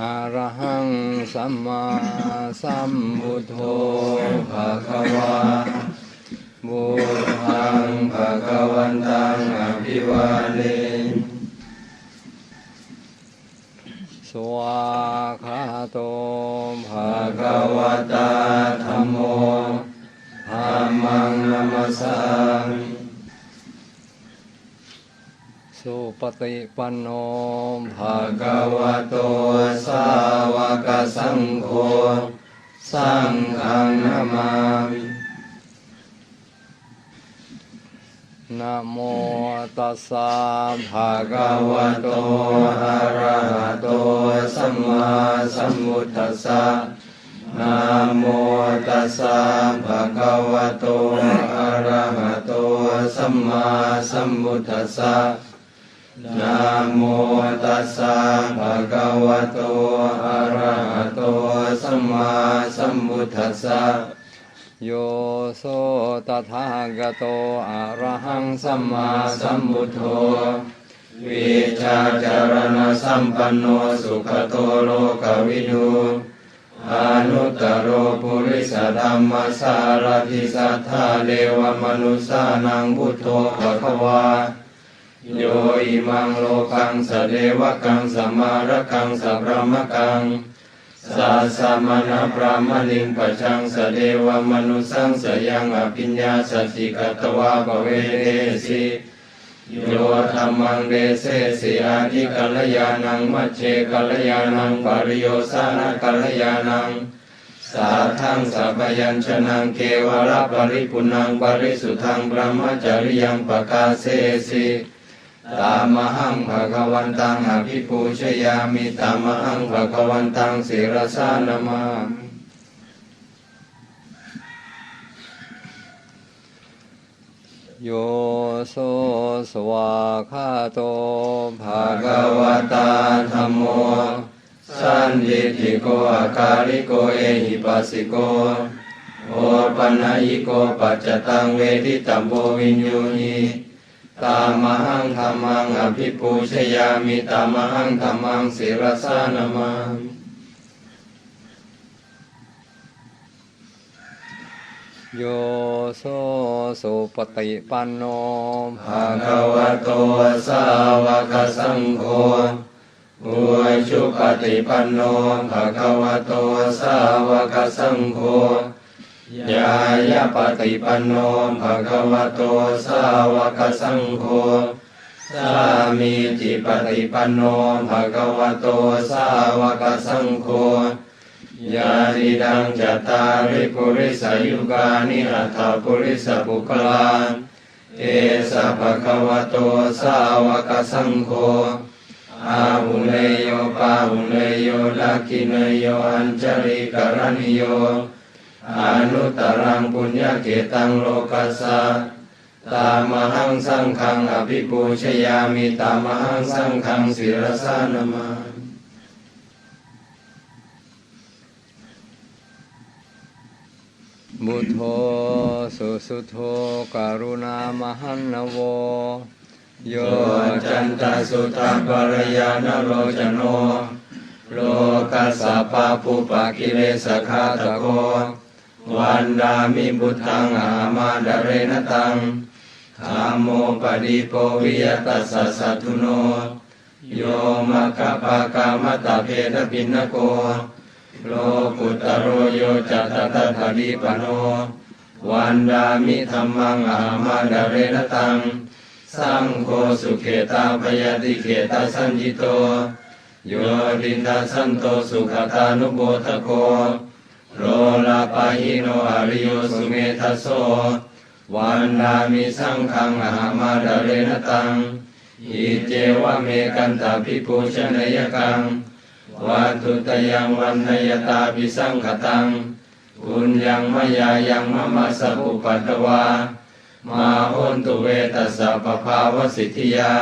อะระหังสัมมาสัมพุทโธภะคะวะบุทังภะคะวันตังอภิวาเทสวาคาโตภะคะวะตาธัมโมธัมมังนัมสสามิ สุปฏิปันโนภะคะวะโตสาวกสังโฆสังฆนามามินะโมตัสสะภะคะวะโตอะระหะโตสัมมาสัมพุทธัสสะนะโมตัสสะภะคะวะโตอะระหะโตสัมมาสัมพุทธัสสะ นะโมตัสสะภะคะวะโต อะระหะโต สัมมาสัมพุทธัสสะ โยโสตถาคตโต อะระหังสัมมาสัมพุทโธวิชาจารณสัมปันโนสุขโตโลกวิดูอนุตตรโรปุริสธรรมสารทิสัทธาเลวมนุสานังพุทโธภะคะวา โยอิมังโลกังสเดวกังสมารกังสัพพมกังสัสมณพระมลิงปะชังสเดวมนุสังสยังอภิญญาสติกตวาปเวเรสิโยธรรมังเดเสสิอาทิกัลยานังมัจเจกัลยานังปริโยสานะกัลยานังสาทังสัพยัญชนะเกวรปริปุนังปริสุทธังพรมจริยังปกาเสสิ ตามหังภะคะวันตังอภิปูชยามิตามหังภะคะวันตังศิรสานามาโยโสสวาคาโตภะคะวะตาธัมโม สันติติโกอาคาริโกเอหิปัสสิโกโอปัญญิโกปัจจตังเวทิตัมโพวินยูหี ตามหังธรรมังอภิปูชยามิตามหังธรรมังศิรสานามามิโยโสสุปฏิปันโนภะคะวะโตสาวกสังโฆอุชุปฏิปันโนภะคะวะโตสาวกสังโฆ ยายาปฏิปันโนภะคะวะโตสาวกสังโฆสามีจิปฏิปันโนภะคะวะโตสาวกสังโฆยาติดังจัตตาริปุริสายุกานิอัตถปุริสปุคลาเอสะภะคะวะโตสาวกสังโฆอาหุเนโยปาหุเนโยลักขิเนโยอัญจริกรณิโย อนุตตรังปุญญาเกตังโลกัสสะตามหังสังฆังอภิปูชยามิตามหังสังฆังศิรสานามาบุตโธสุสุโธการุณามหันนโวโยจันตสุตาปรยานโรจโน โลกัสสะปาปุปะกิเลสคาตโก วันดามิบุตังอามาดเรนตังธรรมโมปฏิโปวิยตัสสัตุโน โยมะกะปะกามตะเพทปินโก โลกุตโรโยจัตตะทะดิปโน วันดามิธรรมังอามาดเรนตัง สังโฆสุเขตาปยติเขตาสัญญิโต โยดินทาสันโตสุขตานุโบทโก โรลาปาหิโนอริโยสุเมทัสโสวันดามิสังขังอามาดเรนตังอิเจวะเมกันตาภิปูชนยกังวัตุตยังวันนยตาภิสังขตังปุญญังมยายังมะมะสะปุปัตตวา มาโหนตุเวตัสสะปะภาวสิทธิยา